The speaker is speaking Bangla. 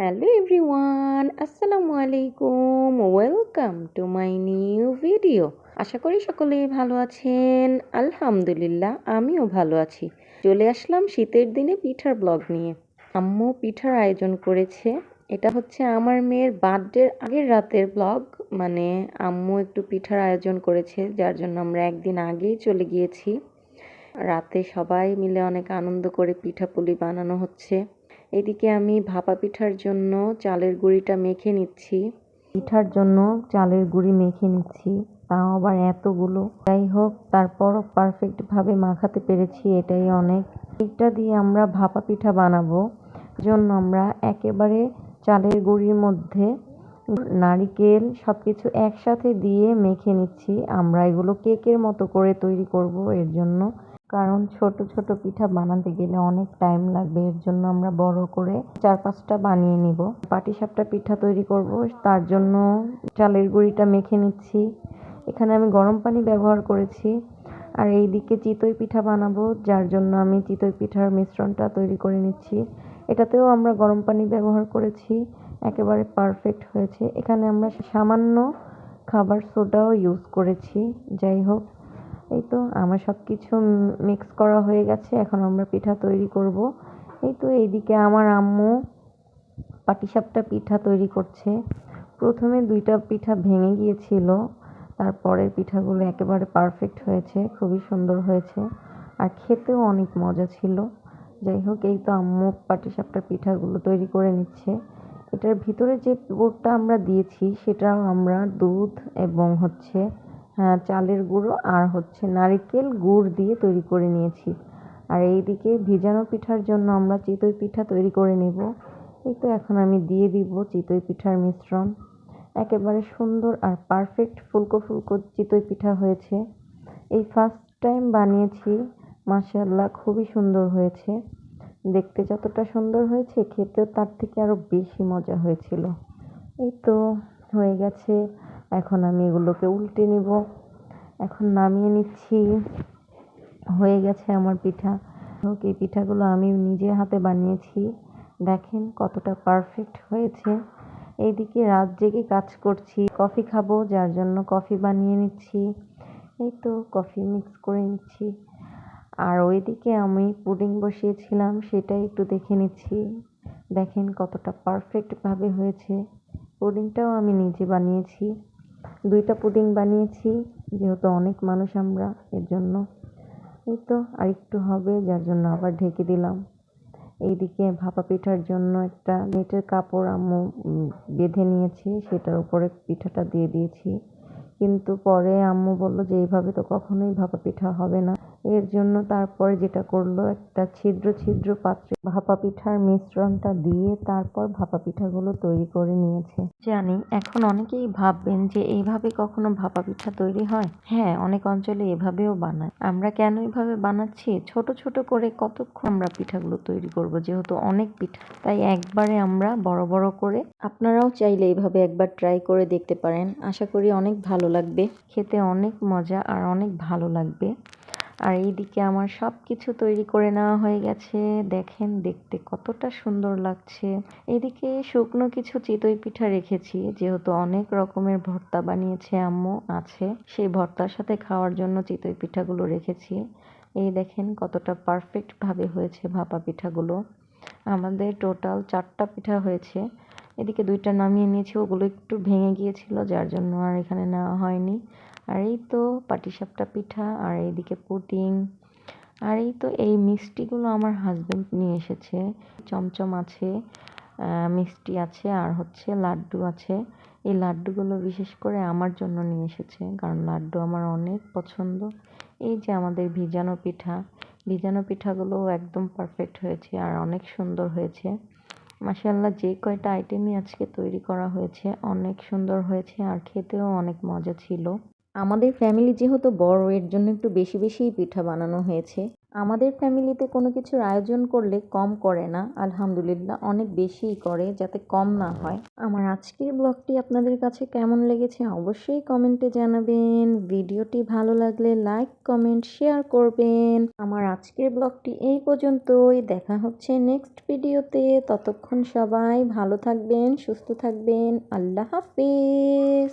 হ্যালো এভরিওয়ান আসসালামু আলাইকুম welcome to my new video আশা করি সকলেই ভালো আছেন। আলহামদুলিল্লাহ, আমিও ভালো আছি। চলে আসলাম শীতের দিনে পিঠার ব্লগ নিয়ে। আম্মু পিঠার আয়োজন করেছে। এটা হচ্ছে আমার মেয়ের বার্থডের আগের রাতের ব্লগ মানে আম্মু একটু পিঠার আয়োজন করেছে, যার জন্য আমরা একদিন আগেই চলে গিয়েছি। রাতে সবাই মিলে অনেক আনন্দ করে পিঠাপুলি বানানো হচ্ছে। এদিকে আমি ভাপা পিঠার জন্য চালের গুঁড়িটা মেখে নিচ্ছি। পিঠার জন্য চালের গুঁড়ি মেখে নিচ্ছি। তাও আবার এতগুলো। যাই হোক তারপরও পারফেক্টভাবে মাখাতে পেরেছি, এটাই অনেক। এটা দিয়ে আমরা ভাপা পিঠা বানাবো। জন্য আমরা একেবারে চালের গুঁড়ির মধ্যে নারিকেল সব কিছু একসাথে দিয়ে মেখে নিচ্ছি। আমরা এগুলো কেকের মতো করে তৈরি করব এর জন্য। কারণ ছোট ছোট পিঠা বানাতে গেলে অনেক টাইম লাগবে। এর জন্য আমরা বড় করে চার পাঁচটা বানিয়ে নিব। পাটিসাপটা পিঠা তৈরি করব। তার জন্য চালের গুঁড়িটা মেখে নিচ্ছি। এখানে আমি গরম পানি ব্যবহার করেছি। আর এই দিকে চিতই পিঠা বানাবো, যার জন্য আমি চিতই পিঠার মিশ্রণটা তৈরি করে নিচ্ছি। এটাতেও আমরা গরম পানি ব্যবহার করেছি। একেবারে পারফেক্ট হয়েছে। এখানে আমরা সামান্য খাবার সোডাও ইউজ করেছি। যাই হোক এই তো আমার সব কিছু মিক্স করা হয়ে গেছে, এখন আমরা পিঠা তৈরি করব। এই তো এইদিকে আমার আম্মু পাটিসাপটা পিঠা তৈরি করছে। প্রথমে দুইটা পিঠা ভেঙে গিয়েছিল তারপরের পিঠাগুলো একেবারে পারফেক্ট হয়েছে, খুবই সুন্দর হয়েছে, আর খেতেও অনেক মজা ছিল। যাই হোক, এই তো আম্মু পাটিসাপটা পিঠাগুলো তৈরি করে নিচ্ছে। এটার ভিতরে যে পুরটা আমরা দিয়েছি, সেটাও আমরা দুধ এবং হচ্ছে চালের গুঁড়ো আর হচ্ছে নারিকেল গুড় দিয়ে তৈরি করে নিয়েছি। আর এইদিকে ভিজানো পিঠার জন্য আমরা চিতই পিঠা তৈরি করে নেব। এই তো এখন আমি দিয়ে দিব চিতই পিঠার মিশ্রণ। একেবারে সুন্দর আর পারফেক্ট ফুলকো ফুলকো চিতই পিঠা হয়েছে। এই ফার্স্ট টাইম বানিয়েছি মাসাল্লাহ খুবই সুন্দর হয়েছে। দেখতে যতটা সুন্দর হয়েছে, খেতেও তার থেকে আরও বেশি মজা হয়েছিল। এই তো হয়ে গেছে এখন আমি এগুলোকে উল্টে নিব। এখন নামিয়ে নিচ্ছি। হয়ে গেছে আমার পিঠা। হোক এই পিঠাগুলো আমি নিজে হাতে বানিয়েছি। দেখেন কতটা পারফেক্ট হয়েছে। এইদিকে রাত জেগে কাজ করছি, কফি খাব, যার জন্য কফি বানিয়ে নিচ্ছি। এই তো কফি মিক্স করে নিচ্ছি। আর ওইদিকে আমি পুডিং বসিয়েছিলাম, সেটাই একটু দেখে নিচ্ছি। দেখেন কতটা পারফেক্টভাবে হয়েছে। পুডিংটাও আমি নিজে বানিয়েছি। দুইটা পুডিং বানিয়েছি, যেহেতু অনেক মানুষ আমরা এর জন্য এই তো আর একটু হবে, যার জন্য আবার ঢেকে দিলাম। এইদিকে ভাপা পিঠার জন্য একটা নেটের কাপড় আম্মু বেঁধে নিয়েছি, সেটার উপরে পিঠাটা দিয়ে দিয়েছি। কিন্তু পরে আম্মু বলল যে, এইভাবে তো কখনোই ভাপা পিঠা হবে না। এর জন্য তারপরে যেটা করল, একটা ছিদ্র ছিদ্র পাত্রে ভাপা পিঠার মিশ্রণটা দিয়ে তারপর ভাপা পিঠাগুলো তৈরি করে নিয়েছে। জানি, এখন অনেকেই ভাববেন যে এইভাবে কখনো ভাপা পিঠা তৈরি হয়? হ্যাঁ অনেক অঞ্চলে এভাবেও বানায়। আমরা কেন এভাবে বানাচ্ছি? ছোট ছোট করে কতক্ষণ আমরা পিঠাগুলো তৈরি করব? যেহেতু অনেক পিঠা। তাই একবারে আমরা বড় বড় করে আপনারাও চাইলে এইভাবে একবার ট্রাই করে দেখতে পারেন। আশা করি অনেক ভালো লাগবে। খেতে অনেক মজা আর অনেক ভালো লাগবে। আর এইদিকে আমার সব কিছু তৈরি করে নেওয়া হয়ে গেছে। দেখেন দেখতে কতটা সুন্দর লাগছে। এদিকে শুকনো কিছু চিতই পিঠা রেখেছি, যেহেতু অনেক রকমের ভর্তা বানিয়েছে আম্মু, আছে। সেই ভর্তার সাথে খাওয়ার জন্য চিতই পিঠাগুলো রেখেছি। এই দেখেন কতটা পারফেক্টভাবে হয়েছে ভাপা পিঠাগুলো। আমাদের টোটাল চারটা পিঠা হয়েছে। এদিকে দুইটা নামিয়ে নিয়েছি, ওগুলো একটু ভেঙে গিয়েছিল, যার জন্য আর এখানে নেওয়া হয়নি। আর এই তো পাটিসাপটা পিঠা, আর এইদিকে পুটিং আর এই তো এই মিষ্টিগুলো আমার হাজব্যান্ড নিয়ে এসেছে। চমচম আছে মিষ্টি আছে, আর হচ্ছে লাড্ডু আছে। এই লাড্ডুগুলো বিশেষ করে আমার জন্য নিয়ে এসেছে, কারণ লাড্ডু আমার অনেক পছন্দ। এই যে আমাদের ভিজানো পিঠা, ভিজানো পিঠাগুলো একদম পারফেক্ট হয়েছে আর অনেক সুন্দর হয়েছে। মাসাল্লাহ যে কয়টা আইটেমই আজকে তৈরি করা হয়েছে অনেক সুন্দর হয়েছে আর খেতেও অনেক মজা ছিল। আমাদের ফ্যামিলি যেহেতু বড়, এর জন্য একটু বেশি বেশিই পিঠা বানানো হয়েছে। আমাদের ফ্যামিলিতে কোনো কিছুর আয়োজন করলে কম করে না, আলহামদুলিল্লাহ অনেক বেশিই করে যাতে কম না হয়। আমার আজকের ব্লগটি আপনাদের কাছে কেমন লেগেছে অবশ্যই কমেন্টে জানাবেন। ভিডিওটি ভালো লাগলে লাইক কমেন্ট শেয়ার করবেন। আমার আজকের ব্লগটি এই পর্যন্তই। দেখা হচ্ছে নেক্সট ভিডিওতে ততক্ষণ সবাই ভালো থাকবেন, সুস্থ থাকবেন। আল্লাহ হাফিজ।